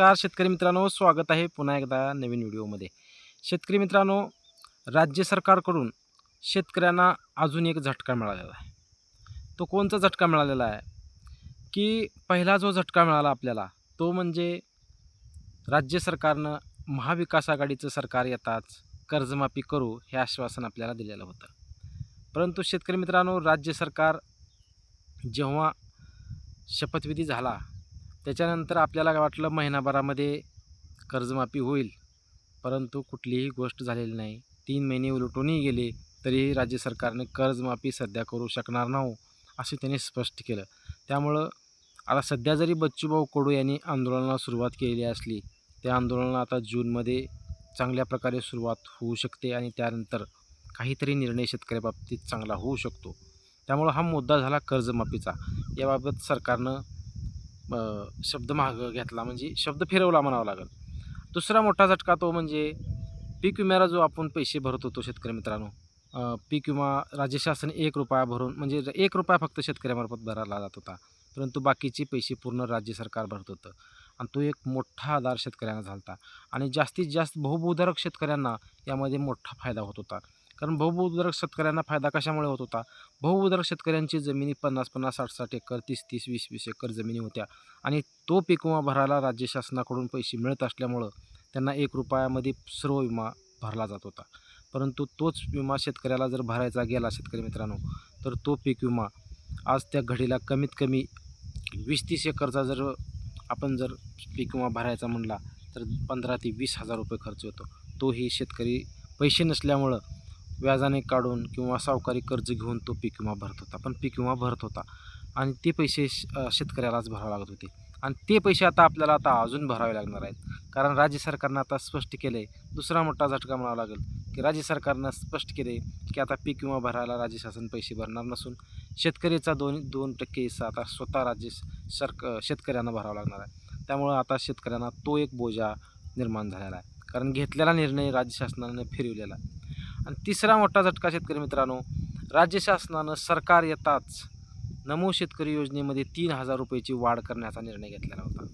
नमस्कार शेतकरी मित्रांनो स्वागत आहे पुन्हा एकदा नवीन व्हिडिओमध्ये. शेतकरी मित्रांनो राज्य सरकारकडून शेतकऱ्यांना अजून एक झटका मिळालेला आहे. तो कोणता झटका मिळालेला आहे? की पहिला जो झटका मिळाला आपल्याला तो म्हणजे राज्य सरकारनं महाविकास आघाडीचं सरकार येताच कर्जमाफी करू हे आश्वासन आपल्याला दिलेलं होतं. परंतु शेतकरी मित्रांनो राज्य सरकार जेव्हा शपथविधी झाला त्याच्यानंतर आपल्याला वाटलं महिनाभरामध्ये कर्जमाफी होईल. परंतु कुठलीही गोष्ट झालेली नाही. तीन महिने उलटूनही गेले तरीही राज्य सरकारने कर्जमाफी सध्या करू शकणार नाही असे त्यांनी स्पष्ट केलं. त्यामुळं आता सध्या जरी बच्चूभाऊ कडू यांनी आंदोलनाला सुरुवात केलेली असली त्या आंदोलनाला आता जूनमध्ये चांगल्या प्रकारे सुरुवात होऊ शकते आणि त्यानंतर काहीतरी निर्णय शेतकऱ्याबाबतीत चांगला होऊ शकतो. त्यामुळं हा मुद्दा झाला कर्जमाफीचा. याबाबत सरकारनं शब्द मागं घेतला. म्हणजे शब्द फिरवला म्हणावा लागेल. दुसरा मोठा झटका तो म्हणजे पीक विम्याला जो आपण पैसे भरत होतो शेतकरी मित्रांनो पीक विमा राज्य शासन एक रुपया भरून म्हणजे एक रुपया फक्त शेतकऱ्यामार्फत भरायला जात होता. परंतु बाकीचे पैसे पूर्ण राज्य सरकार भरत होतं. आणि तो एक मोठा आधार शेतकऱ्यांना झाला होता आणि जास्तीत जास्त बहुभूधारक शेतकऱ्यांना यामध्ये मोठा फायदा होत होता. कारण बहुभूधारक शेतकऱ्यांना फायदा कशामुळे होत होता? बहुभूधारक शेतकऱ्यांची जमिनी पन्नास पन्नास साठ साठ एकर तीस तीस वीस वीस एकर जमिनी होत्या. आणि तो पीक विमा भरायला राज्य शासनाकडून पैसे मिळत असल्यामुळं त्यांना एक रुपयामध्ये सर्व विमा भरला जात होता. परंतु तोच विमा शेतकऱ्याला जर भरायचा गेला शेतकरी मित्रांनो तर तो पीक विमा आज त्या घडीला कमीत कमी वीस तीस एकरचा जर आपण जर पीक विमा भरायचा म्हणला तर पंधरा ते वीस हजार रुपये खर्च होतो तोही शेतकरी पैसे नसल्यामुळं व्याजाने काढून किंवा सावकारी कर्ज घेऊन तो पीक विमा भरत होता. पण पीक विमा भरत होता आणि ते पैसे श- शेतकऱ्यालाच भरावे लागत होते. आणि ते पैसे आता आपल्याला आता अजून भरावे लागणार आहेत. कारण राज्य सरकारनं आता स्पष्ट केलं आहे दुसरा मोठा झटका म्हणावा लागेल की राज्य सरकारनं स्पष्ट केले की आता पीक विमा भरायला राज्य शासन पैसे भरणार नसून शेतकरीचा दोन दोन टक्के हिस्सा आता स्वतः राज्य सरक शेतकऱ्यांना भरावा लागणार आहे. त्यामुळं आता शेतकऱ्यांना तो एक बोजा निर्माण झालेला आहे. कारण घेतलेला निर्णय राज्य शासनाने फिरवलेला आहे. आणि तिसरा मोठा झटका शेतकरी मित्रांनो राज्य शासनानं सरकार येताच नमो शेतकरी योजनेमध्ये तीन हजार रुपयाची वाढ करण्याचा निर्णय घेतलेला होता.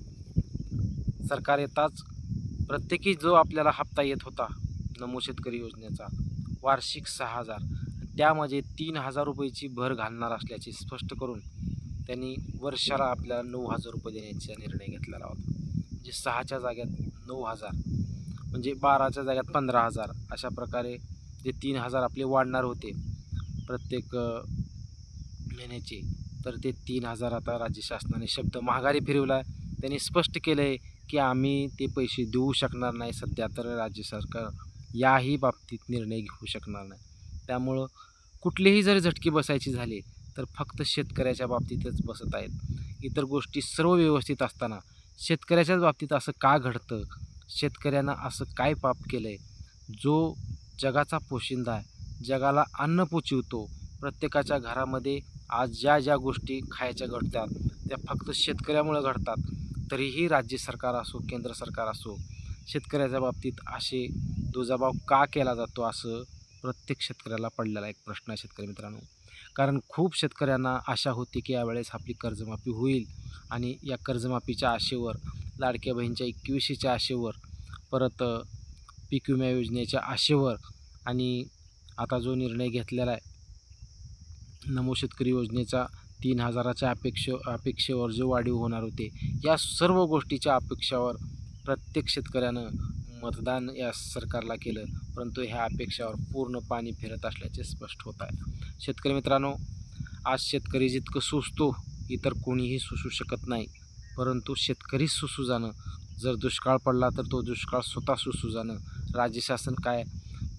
सरकार येताच प्रत्येकी जो आपल्याला हप्ता येत होता नमो शेतकरी योजनेचा वार्षिक सहा हजार. त्यामध्ये तीन हजार रुपयाची भर घालणार असल्याचे स्पष्ट करून त्यांनी वर्षाला आपल्याला नऊ हजार रुपये देण्याचा निर्णय घेतलेला होता. म्हणजे सहाच्या जाग्यात नऊ हजार म्हणजे बाराच्या जाग्यात पंधरा हजार अशा प्रकारे ते तीन हजार आपले वाढणार होते. प्रत्येक महिन्याचे. तर ते तीन हजार आता राज्य शासनाने शब्द माघारी फिरवला आहे त्यांनी स्पष्ट केलं आहे की आम्ही ते पैसे देऊ शकणार नाही सध्या तर राज्य सरकार याही बाबतीत निर्णय घेऊ शकणार नाही. त्यामुळं कुठलेही जर झटके बसायची झाले तर फक्त शेतकऱ्याच्या बाबतीतच बसत आहेत. इतर गोष्टी सर्व व्यवस्थित असताना शेतकऱ्याच्याच बाबतीत असं का घडतं? शेतकऱ्यांना असं काय पाप केलं आहे जो जगाचा पोशिंदा आहे. जगाला अन्न पोचवतो. प्रत्येकाच्या घरामध्ये आज ज्या ज्या गोष्टी खायच्या घडतात त्या फक्त शेतकऱ्यामुळे घडतात. तरीही राज्य सरकार असो केंद्र सरकार असो शेतकऱ्याच्या बाबतीत असे दुजाभाव का केला जातो असं प्रत्येक शेतकऱ्याला पडलेला एक प्रश्न आहे शेतकरी मित्रांनो. कारण खूप शेतकऱ्यांना आशा होती की यावेळेस आपली कर्जमाफी होईल आणि या कर्जमाफीच्या आशेवर लाडक्या बहीणच्या एकविशीच्या आशेवर परत पीक विमा योजनेच्या आशेवर आणि आता जो निर्णय घेतलेला आहे नमो शेतकरी योजनेचा तीन हजाराच्या अपेक्षे अपेक्षेवर जो वाढीव होणार होते या सर्व गोष्टीच्या अपेक्षावर प्रत्येक शेतकऱ्यानं मतदान या सरकारला केलं. परंतु ह्या अपेक्षावर पूर्ण पाणी फिरत असल्याचे स्पष्ट होत आहे. शेतकरी मित्रांनो आज शेतकरी जितकं सुचतो इतर कोणीही सुसू शकत नाही. परंतु शेतकरीच सुसू जाणं जर दुष्काळ पडला तर तो दुष्काळ स्वतः सुसू जाणं. राज्य शासन काय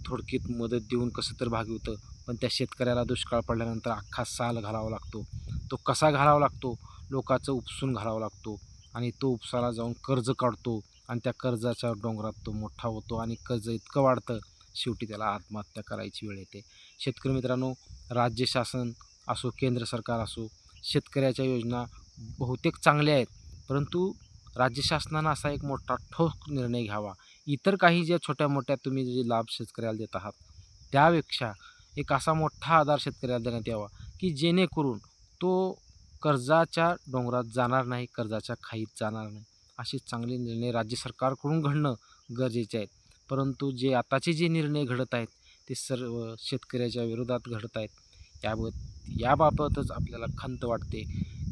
थोडकीत मदत देऊन कसं तर भागवतं पण त्या शेतकऱ्याला दुष्काळ पडल्यानंतर अख्खा साल घालावा लागतो. तो कसा घालावा लागतो? लोकाचं उपसून घालावा लागतो आणि तो उपसाला जाऊन कर्ज काढतो आणि त्या कर्जाच्या डोंगरात तो मोठा होतो आणि कर्ज इतकं वाढतं शेवटी त्याला आत्महत्या करायची वेळ येते. शेतकरी मित्रांनो राज्य शासन असो केंद्र सरकार असो शेतकऱ्याच्या योजना बहुतेक चांगल्या आहेत परंतु राज्य शासनानं असा एक मोठा ठोस निर्णय घ्यावा. इतर काही ज्या छोट्या मोठ्या तुम्ही जे लाभ शेतकऱ्याला देत आहात त्यापेक्षा एक असा मोठा आधार शेतकऱ्याला देण्यात यावा की जेणेकरून तो कर्जाच्या डोंगरात जाणार नाही कर्जाच्या खाईत जाणार नाही. असे चांगले निर्णय राज्य सरकारकडून घडणं गरजेचे आहेत. परंतु जे आताचे जे निर्णय घडत आहेत ते सर्व शेतकऱ्याच्या विरोधात घडत आहेत. याबत याबाबतच आपल्याला खंत वाटते.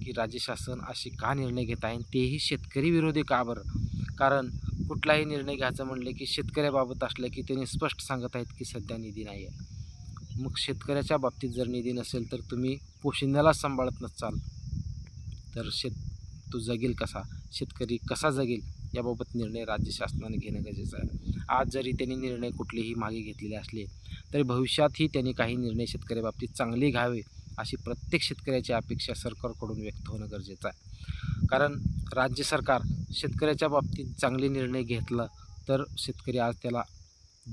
की राज्य शासन असे का निर्णय घेत आहे? आणि तेही शेतकरी विरोधी का बरं? कारण कुठलाही निर्णय घ्यायचं म्हणलं की शेतकऱ्याबाबत असलं की त्यांनी स्पष्ट सांगत आहेत की सध्या निधी नाही आहे मग शेतकऱ्याच्या बाबतीत जर निधी नसेल तर तुम्ही पोशिंद्याला सांभाळत नसाल. तर शेत तो जगेल कसा? शेतकरी कसा जगेल? याबाबत निर्णय राज्य शासनाने घेणं गरजेचं आहे. आज जरी त्यांनी निर्णय कुठलेही मागे घेतलेले असले तरी भविष्यातही त्यांनी काही निर्णय शेतकऱ्याबाबतीत चांगले घ्यावे अशी प्रत्येक शेतकऱ्याची अपेक्षा सरकारकडून व्यक्त होणं गरजेचं आहे. कारण राज्य सरकार शेतकऱ्याच्या बाबतीत चांगले निर्णय घेतला तर शेतकरी आज त्याला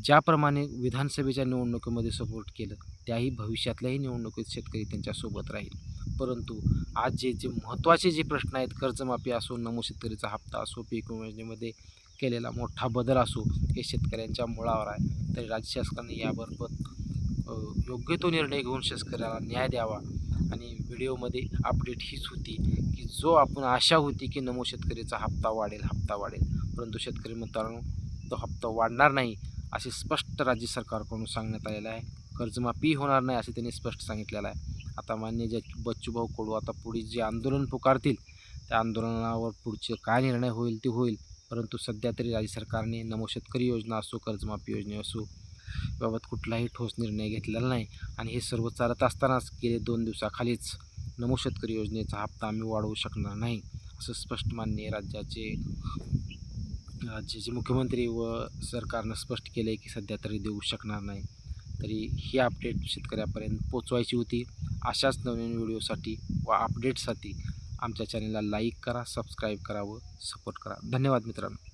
ज्याप्रमाणे विधानसभेच्या निवडणुकीमध्ये सपोर्ट केलं त्याही भविष्यातल्याही निवडणुकीत शेतकरी त्यांच्यासोबत राहील. परंतु आज जे जे महत्त्वाचे जे प्रश्न आहेत कर्जमाफी असो नमो शेतकरीचा हप्ता असो पीक योजनेमध्ये केलेला मोठा बदल असो हे शेतकऱ्यांच्या मुळावर आहे. तरी राज्य शासनाने याबाबत योग्य तो निर्णय घेऊन शेतकऱ्याला न्याय द्यावा आणि व्हिडिओमध्ये अपडेट हीच होती की जो आपण आशा होती की नमो शेतकरीचा हप्ता वाढेल हप्ता वाढेल. परंतु शेतकरी मित्रांनो तो हप्ता वाढणार नाही असे स्पष्ट राज्य सरकारकडून सांगण्यात आलेलं आहे. कर्जमाफी होणार नाही असे त्यांनी स्पष्ट सांगितलेलं आहे. आता मान्य जे बच्चूभाऊ कडू आता पुढे जे आंदोलन पुकारतील त्या आंदोलनावर पुढचे काय निर्णय होईल ते होईल. परंतु सध्या तरी राज्य सरकारने नमो शेतकरी योजना असो कर्जमाफी योजना असो याबाबत कुठलाही ठोस निर्णय घेतलेला नाही. आणि हे सर्व चालत असतानाच गेले दोन दिवसाखालीच नमो शेतकरी योजनेचा हप्ता आम्ही वाढवू शकणार नाही असं स्पष्ट मान्य राज्याचे राज्याचे मुख्यमंत्री व सरकारनं स्पष्ट केलं आहे की सध्या तरी देऊ शकणार नाही. तरी ही अपडेट शेतकऱ्यापर्यंत पोचवायची होती. अशाच नवीन व्हिडिओसाठी व अपडेटसाठी आमच्या चॅनलला लाईक करा सबस्क्राईब करा व सपोर्ट करा. धन्यवाद मित्रांनो.